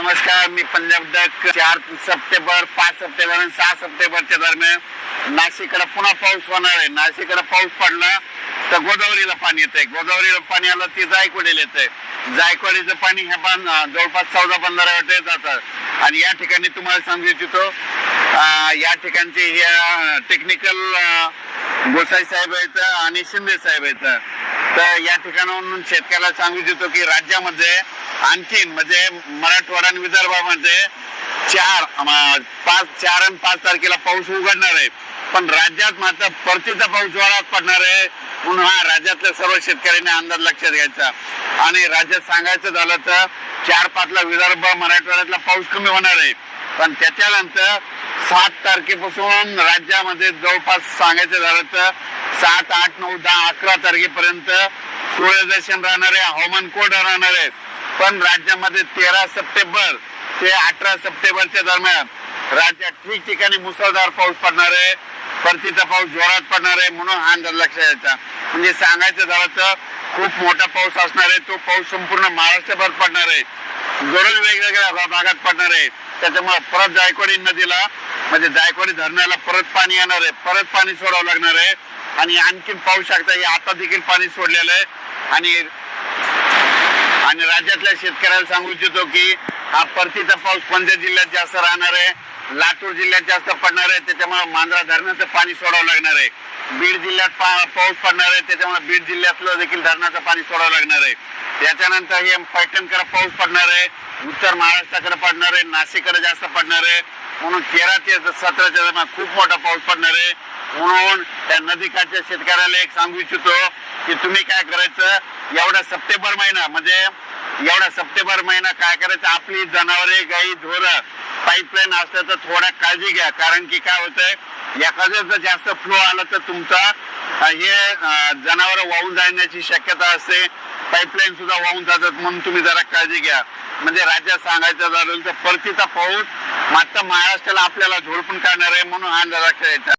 नमस्कार मी पंजाब डक चार सप्टेंबर पाच सप्टेंबर आणि सहा सप्टेंबरच्या दरम्यान नाशिककडे पुन्हा पाऊस होणार आहे. नाशिककडे पाऊस पडला तर गोदावरीला पाणी येतंय. गोदावरीला पाणी आलं ती जायकवाडीला येतंय. जायकवाडीचं पाणी हे पण जवळपास चौदा पंधरा वाटे जातं आणि या ठिकाणी तुम्हाला सांगू इच्छितो या ठिकाणचे हे टेक्निकल गोसाई साहेब आहेत आणि शिंदे साहेब आहेत. तर या ठिकाणाहून शेतकऱ्याला सांगू इच्छितो की राज्यामध्ये आणखीन म्हणजे मराठवाडा आणि विदर्भामध्ये चार पाच चार आणि पाच तारखेला पाऊस उघडणार आहे. पण राज्यात मात्र परतीचा पाऊस जोरात पडणार आहे. म्हणून हा राज्यातल्या सर्व शेतकऱ्यांनी अंदाज लक्षात घ्यायचा. आणि राज्यात सांगायचं झालं तर चार पाचला विदर्भ मराठवाड्यातला पाऊस कमी होणार आहे. पण त्याच्यानंतर सात तारखेपासून राज्यामध्ये जवळपास सांगायचं झालं तर सात आठ नऊ दहा अकरा तारखेपर्यंत सूर्यदर्शन राहणार आहे हवामान कोरडं राहणार आहे. पण राज्यामध्ये तेरा सप्टेंबर ते अठरा सप्टेंबरच्या दरम्यान राज्यात ठिकठिकाणी मुसळधार पाऊस पडणार आहे. परतीचा पाऊस जोरात पडणार आहे म्हणून हा अंदाज लक्षात यायचा म्हणजे सांगायचं झालं तर खूप मोठा पाऊस असणार आहे. तो पाऊस संपूर्ण महाराष्ट्रभर पडणार आहे. दररोज वेगवेगळ्या भागात पडणार आहे. त्याच्यामुळे परत जायकवाडी नदीला म्हणजे जायकवाडी धरणाला परत पाणी येणार आहे. परत पाणी सोडावं लागणार आहे. आणि आणखीन पाऊस शकता हे आता देखील पाणी सोडलेलं आहे. आणि आणि राज्यातल्या शेतकऱ्याला सांगू इच्छितो की हा परतीचा पाऊस कोणत्या जिल्ह्यात जास्त राहणार आहे लातूर जिल्ह्यात जास्त पडणार आहे त्याच्यामुळे मांजरा धरणाचं पाणी सोडावं लागणार आहे. बीड जिल्ह्यात पाऊस पडणार आहे त्याच्यामुळे बीड जिल्ह्यातलं देखील धरणाचं पाणी सोडावं लागणार आहे. त्याच्यानंतर हे पैठणकडे पाऊस पडणार आहे उत्तर महाराष्ट्राकडे पडणार आहे नाशिककडे जास्त पडणार आहे. म्हणून तेरा ते सतराच्या दरम्यान खूप मोठा पाऊस पडणार आहे. म्हणून त्या नदीकाठच्या शेतकऱ्याला एक सांगू इच्छितो की तुम्ही काय करायचं एवढा सप्टेंबर महिना म्हणजे एवढा सप्टेंबर महिना काय करायचं? आपली जनावरे गाई ढोर पाईपलाईन असलं तर थोडा काळजी घ्या. कारण की काय होतंय? एखादं जर जास्त फ्लो आला तर तुमचा हे जनावर वाहून जाण्याची शक्यता असते. पाईपलाईन सुद्धा वाहून जातात म्हणून तुम्ही जरा काळजी घ्या. म्हणजे राज्यात सांगायचं झालं तर परतीचा पाऊस मात्र महाराष्ट्राला आपल्याला झोडपून काढणार आहे म्हणून हा जरा खेळायचा